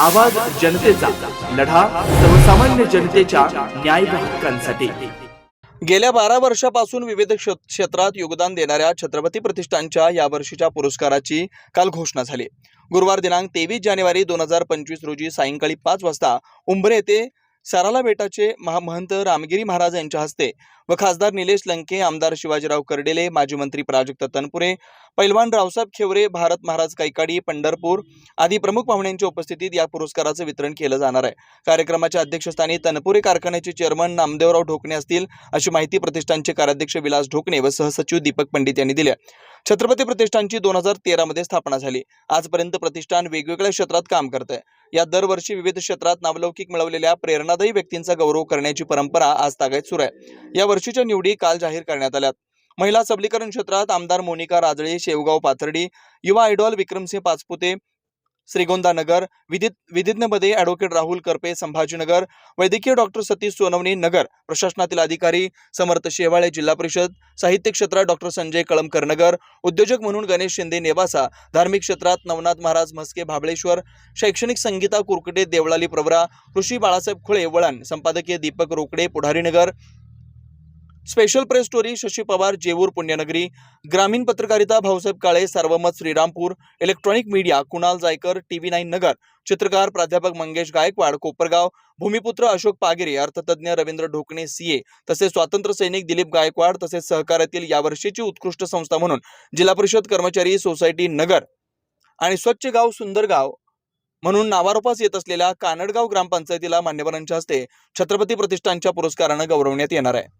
आवाज जनतेचा लढा सर्वसामान्य जनतेच्या न्याय हक्कांसाठी. गेल्या बारा वर्षापासून विविध क्षेत्रात योगदान देणाऱ्या छत्रपती प्रतिष्ठानच्या या वर्षीच्या पुरस्काराची काल घोषणा झाली. गुरुवार दिनांक तेवीस जानेवारी दोन हजार पंचवीस रोजी सायंकाळी पाच वाजता उंबरे येथे सराला बेटाचे महामहंत रामगिरी महाराज यांच्या हस्ते व खासदार निलेश लंके आमदार शिवाजीराव कर्डेले माजी मंत्री प्राजक्त तनपुरे पैलवान रावसाहेब खेवरे भारत महाराज कैकाडी पंढरपूर आदी प्रमुख पाहुण्यांच्या उपस्थितीत या पुरस्काराचं वितरण केलं जाणार आहे. कार्यक्रमाच्या अध्यक्षस्थानी तनपुरे कारखान्याचे चेअरमन नामदेवराव ढोकणे असतील अशी माहिती प्रतिष्ठानचे कार्याध्यक्ष विलास ढोकणे व सहसचिव दीपक पंडित यांनी दिली छत्रपती प्रतिष्ठानची दोन हजार तेरामध्ये स्थापना झाली. आजपर्यंत प्रतिष्ठान वेगवेगळ्या क्षेत्रात काम करत आहे या दरवर्षी विविध क्षेत्रात नावलौकिक मिळवलेल्या प्रेरणादायी व्यक्तींचा गौरव करण्याची परंपरा आज तागायत सुरू आहे. या वर्षीच्या निवडी काल जाहीर करण्यात आल्यात. महिला सबलीकरण क्षेत्रात आमदार मोनिका राजळे शेवगाव पाथर्डी युवा आयडॉल विक्रमसिंह पाचपुते श्रीगोंदानगर विधित विधिज्ञमध्ये ॲडव्होकेट राहुल करपे संभाजीनगर वैद्यकीय डॉक्टर सतीश सोनवणे नगर प्रशासनातील अधिकारी समर्थ शेवाळे जिल्हा परिषद साहित्य क्षेत्रात डॉक्टर संजय कळमकर नगर उद्योजक म्हणून गणेश शिंदे नेवासा धार्मिक क्षेत्रात नवनाथ महाराज म्हस्के भाबळेश्वर शैक्षणिक संगीता कुरकटे देवळाली प्रवरा ऋषी बाळासाहेब खुळे वळण संपादकीय Deepak Rokade Pudharinagar special press story Shashi Pawar Jeur Punyanagari. ग्रामीण पत्रकारिता Bhausaheb Kale Sarvamat Shrirampur. Electronic media Kunal Jaykar TV nine Nagar. चित्रकार प्राध्यापक मंगेश गायकवाड कोपरगाव. भूमिपुत्र अशोक पागिरे अर्थतज्ञ रवींद्र ढोकणे सीए तसेच स्वातंत्र्य सैनिक दिलीप गायकवाड तसेच सहकार्यातील यावर्षीची उत्कृष्ट संस्था म्हणून जिल्हा परिषद कर्मचारी सोसायटी नगर आणि स्वच्छ गाव सुंदर गाव म्हणून नावारोपास येत असलेल्या कानडगाव ग्रामपंचायतीला मान्यवरांच्या हस्ते छत्रपती प्रतिष्ठानच्या पुरस्कारानं गौरवण्यात येणार आहे.